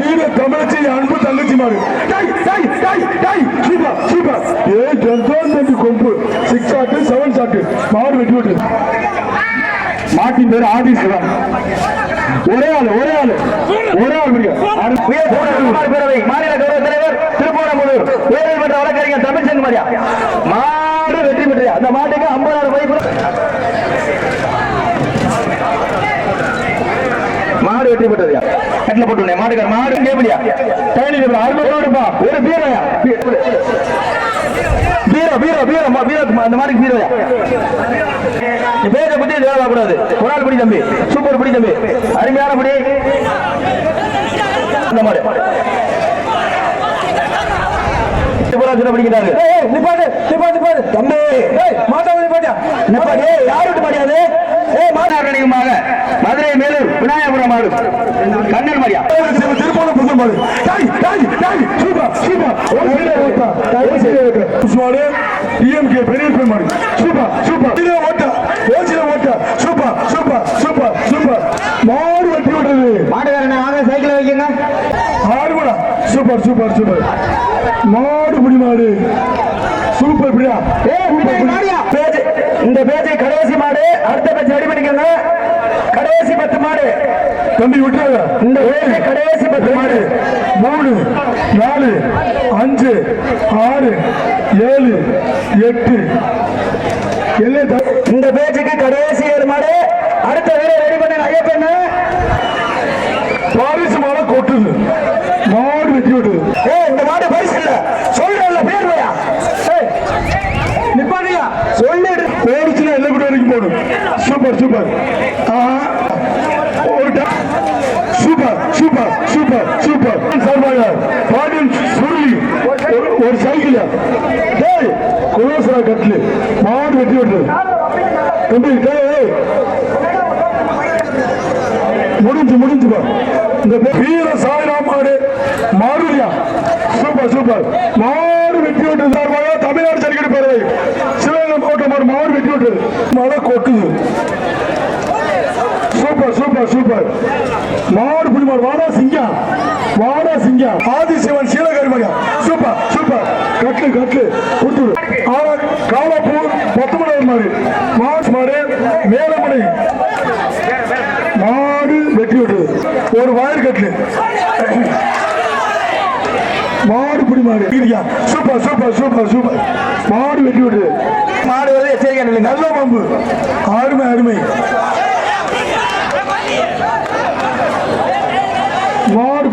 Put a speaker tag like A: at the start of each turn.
A: நீங்க தமிழச்சி அன்பு தங்கச்சிமாரு ஏய் ஜந்தோன் கொம்பு. Six shot seven shot. மாடு வெட்டி விட்டு. மாட்டின் பேர் ஆபீஸ் தான். ஒரே ஆள் ஒரே ஆள். ஒரே ஆள்
B: பேரவை. மாநில கௌரவ தலைவர் திருப்பூரமுதூர் உயர்நீதிமன்ற மன்ற வழக்கறிஞர் தமிழ்ச்சென் மாரியா மாடு வெற்றி பெற்று அந்த மாட்டுக்கு ஐம்பதாயிரம் மதிப்பு மாடு வெற்றி பெற்றதுயா? கட்டில போட்டு மாட்டுக்கார மாடு கேபிடியா
A: கையில் அறுபது
B: ஒரு பீரோயா? பீரோ பீரோ பீரோ மா- பீரோ அந்த மாதிரி பீரோயா? பேரை பத்தி தேவை கூடாது ஆள் பிடி தம்பி. சூப்பர் பிடி தம்பி. அருமையான பிடி. இந்த மாதிரி சிவராஜனை பிடிக்கிறாரு. நிப்பாடு நிப்பாடு நிப்பாடு தம்பி. மாட்டா நிப்பாட்டியா? நிப்பாடு ஏய் யாரு விட்டு மாட்டியாது ஏய் மாட்டா கணிகமாக மதுரை மேலூர் விநாயகபுரம் மாடு.
A: மாடு டாய் டாய் டாய் சூப்பர் சூப்பர் டிஎம்கே பெரிய பெரிய மாடு சூப்பர் சூப்பர் இதே ஓட்ட ஓசில ஓட்ட சூப்பர் சூப்பர் சூப்பர் சூப்பர் மாடு வெட்டி விடுறது
B: மாட்டுக்காரனை வாங்க சைக்கிள் வைக்கங்க.
A: ஆடு கூட சூப்பர் சூப்பர் சூப்பர் மாடு புடி மாடு சூப்பர் பிடியா
B: மாடியா? பேச்சு. இந்த பேச்சை கடைசி மாடு. அடுத்த பேச்சு ரெடி பண்ணிக்கோங்க. கடைசி பத்து மாடு.
A: தம்பி விட்டுறாங்க
B: இந்த பேச்சை கடைசி பத்து மாடு.
A: மூணு நாலு அஞ்சு ஆறு ஏழு எட்டு.
B: இந்த பேச்சுக்கு கடைசி ஏழு மாடு. அடுத்த வீரர் ரெடி பண்ணுங்க ஐயப்பண்ணு
A: பாரிசு மாலை கொட்டுது. மாடு வெட்டி விட்டுது
B: ஏ இந்த மாடு பரிசு இல்ல. சொல்றல பேர் வையா? ஏய், நிப்பாட்டியா? சொல்லிடு.
A: போடுச்சுன்னா எல்லாம் கூட வரைக்கும் போடும் சூப்பர் சூப்பர். ஆஹா. Super super super super. சார்பாக பாடியன் சுருளி. ஒரு- சைக்கிள். டேய் குலோசரா கட்லு மாடு வெட்டி விட்டு தம்பி டேய் முடிஞ்சு முடிஞ்சு இந்த வீர சாய்ராம் மாடு. மாடுரியா சூப்பர் சூப்பர். மாடு வெட்டி விட்டு சார்பாக தமிழ்நாடு ஜல்லிக்கட்டு பேரவை. சிவகங்கை மாவட்டம் மாடு மாடு வெட்டி விட்டு. மழை கொட்டுது. Super super super. மாடு புடி மாடு வாடா சிங்கம் வாடா சிங்கம் ஆதிசிவன் சீலகாரி மகன். Super super. கட்லு கட்லு கொடுத்து விடு. ஆனா காலாப்பூர் பத்துமணி மாடு. மாடு மாடு மேலமலை. மாடு வெட்டி விடுறது ஒரு வயர் கட்டு. மாடு பிடி மாடு. Super super super super. மாடு வெட்டி விடுறது
B: மாடு எச்சரிக்கை
A: நல்ல பம்பு அருமை அருமை. மாடு